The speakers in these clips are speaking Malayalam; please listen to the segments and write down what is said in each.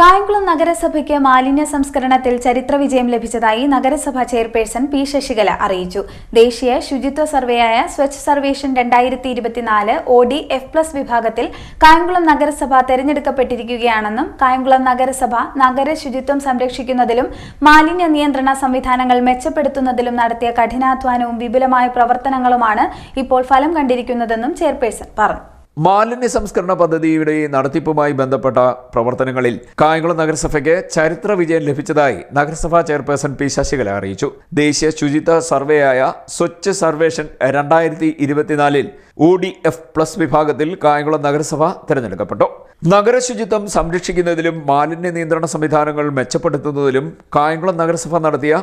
കായംകുളം നഗരസഭയ്ക്ക് മാലിന്യ സംസ്കരണത്തിൽ ചരിത്ര വിജയം ലഭിച്ചതായി നഗരസഭാ ചെയർപേഴ്സൺ പി ശശികല അറിയിച്ചു. ദേശീയ ശുചിത്വ സർവേയായ സ്വച്ഛ് സർവേഷൻ രണ്ടായിരത്തി ഇരുപത്തിനാല് ഒ ഡി എഫ് പ്ലസ് വിഭാഗത്തിൽ കായംകുളം നഗരസഭ തെരഞ്ഞെടുക്കപ്പെട്ടിരിക്കുകയാണെന്നും കായംകുളം നഗരസഭ നഗര ശുചിത്വം സംരക്ഷിക്കുന്നതിലും മാലിന്യ നിയന്ത്രണ സംവിധാനങ്ങൾ മെച്ചപ്പെടുത്തുന്നതിലും നടത്തിയ കഠിനാധ്വാനവും വിപുലമായ പ്രവർത്തനങ്ങളുമാണ് ഇപ്പോൾ ഫലം കണ്ടിരിക്കുന്നതെന്നും ചെയർപേഴ്സൺ പറഞ്ഞു. മാലിന്യ സംസ്കരണ പദ്ധതിയുടെ നടത്തിപ്പുമായി ബന്ധപ്പെട്ട പ്രവർത്തനങ്ങളിൽ കായംകുളം നഗരസഭയ്ക്ക് ചരിത്ര വിജയം ലഭിച്ചതായി നഗരസഭാ ചെയർപേഴ്സൺ പി ശശികല അറിയിച്ചു. ദേശീയ ശുചിത്വ സർവേയായ സ്വച്ഛ് സർവേഷൻ രണ്ടായിരത്തി ഇരുപത്തിനാലിൽ ഒ ഡി എഫ് പ്ലസ് വിഭാഗത്തിൽ കായംകുളം നഗരസഭ തിരഞ്ഞെടുക്കപ്പെട്ടു. നഗരശുചിത്വം സംരക്ഷിക്കുന്നതിലും മാലിന്യ നിയന്ത്രണ സംവിധാനങ്ങൾ മെച്ചപ്പെടുത്തുന്നതിലും കായംകുളം നഗരസഭ നടത്തിയ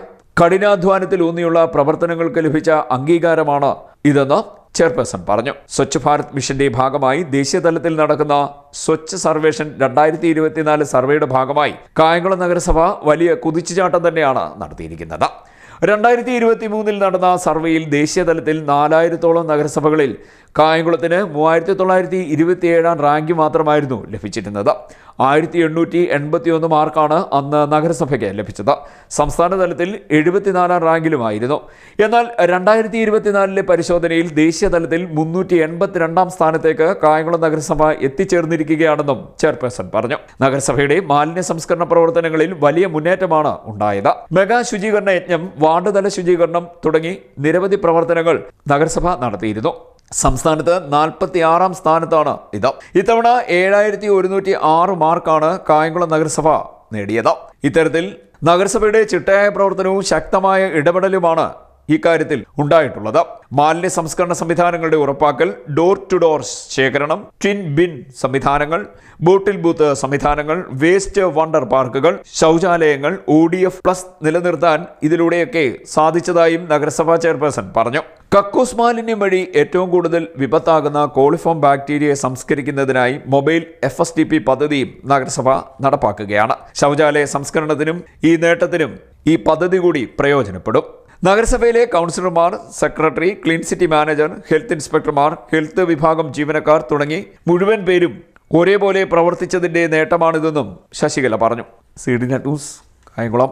കഠിനാധ്വാനത്തിൽ ഊന്നിയുള്ള പ്രവർത്തനങ്ങൾക്ക് ലഭിച്ച അംഗീകാരമാണ് ഇതെന്ന് ചെയർപേഴ്സൺ പറഞ്ഞു. സ്വച്ഛ് ഭാരത് മിഷന്റെ ഭാഗമായി ദേശീയതലത്തിൽ നടക്കുന്ന സ്വച്ഛ് സർവേഷൻ രണ്ടായിരത്തി ഇരുപത്തിനാല് സർവേയുടെ ഭാഗമായി കായംകുളം നഗരസഭ വലിയ കുതിച്ചുചാട്ടം തന്നെയാണ് നടത്തിയിരിക്കുന്നത്. രണ്ടായിരത്തി ഇരുപത്തി മൂന്നിൽ നടന്ന സർവേയിൽ ദേശീയ തലത്തിൽ നാലായിരത്തോളം നഗരസഭകളിൽ കായംകുളത്തിന് മൂവായിരത്തി തൊള്ളായിരത്തി ഇരുപത്തിയേഴാം റാങ്ക് മാത്രമായിരുന്നു ലഭിച്ചിരുന്നത്. ആയിരത്തി എണ്ണൂറ്റി എൺപത്തി ഒന്ന് മാർക്കാണ് അന്ന് നഗരസഭയ്ക്ക് ലഭിച്ചത്. സംസ്ഥാന തലത്തിൽ എഴുപത്തിനാലാം റാങ്കിലുമായിരുന്നു. എന്നാൽ രണ്ടായിരത്തി ഇരുപത്തിനാലിലെ പരിശോധനയിൽ ദേശീയ തലത്തിൽ മുന്നൂറ്റി എൺപത്തിരണ്ടാം സ്ഥാനത്തേക്ക് കായംകുളം നഗരസഭ എത്തിച്ചേർന്നിരിക്കുകയാണെന്നും ചെയർപേഴ്സൺ പറഞ്ഞു. നഗരസഭയുടെ മാലിന്യ സംസ്കരണ പ്രവർത്തനങ്ങളിൽ വലിയ മുന്നേറ്റമാണ് ഉണ്ടായത്. മെഗാ ശുചീകരണ യജ്ഞം വാർഡ് തല ശുചീകരണം തുടങ്ങി നിരവധി പ്രവർത്തനങ്ങൾ നഗരസഭ നടത്തിയിരുന്നു. സംസ്ഥാനത്ത് നാൽപ്പത്തി ആറാം സ്ഥാനത്താണ് ഇത്. ഇത്തവണ ഏഴായിരത്തി ഒരുന്നൂറ്റി ആറ് മാർക്കാണ് കായംകുളം നഗരസഭ നേടിയത്. ഇത്തരത്തിൽ നഗരസഭയുടെ ചിട്ടയായ പ്രവർത്തനവും ശക്തമായ ഇടപെടലുമാണ് ഇക്കാര്യത്തിൽ ഉണ്ടായിട്ടുള്ളത്. മാലിന്യ സംസ്കരണ സംവിധാനങ്ങളുടെ ഉറപ്പാക്കൽ ഡോർ ടു ഡോർ ശേഖരണം ട്വിൻ ബിൻ സംവിധാനങ്ങൾ ബൂട്ടിൽ ബൂത്ത് സംവിധാനങ്ങൾ വേസ്റ്റ് വണ്ടർ പാർക്കുകൾ ശൗചാലയങ്ങൾ ഒ ഡി എഫ് പ്ലസ് നിലനിർത്താൻ ഇതിലൂടെയൊക്കെ സാധിച്ചതായും നഗരസഭാ ചെയർപേഴ്സൺ പറഞ്ഞു. കക്കൂസ് മാലിന്യം വഴി ഏറ്റവും കൂടുതൽ വിപത്താകുന്ന കോളിഫോം ബാക്ടീരിയയെ സംസ്കരിക്കുന്നതിനായി മൊബൈൽ എഫ് എസ് പി പദ്ധതിയും നഗരസഭ നടപ്പാക്കുകയാണ്. ശൗചാലയ സംസ്കരണത്തിനും ഈ നേട്ടത്തിനും ഈ പദ്ധതി കൂടി പ്രയോജനപ്പെടും. നഗരസഭയിലെ കൗൺസിലർമാർ secretary clean city manager health ഇൻസ്പെക്ടർമാർ health വിഭാഗം ജീവനക്കാർ തുടങ്ങി മുഴുവൻ പേരും ഒരേപോലെ പ്രവർത്തിച്ചതിന്റെ നേട്ടമാണിതെന്നും ശശികല പറഞ്ഞു. C D news Kayamkulam.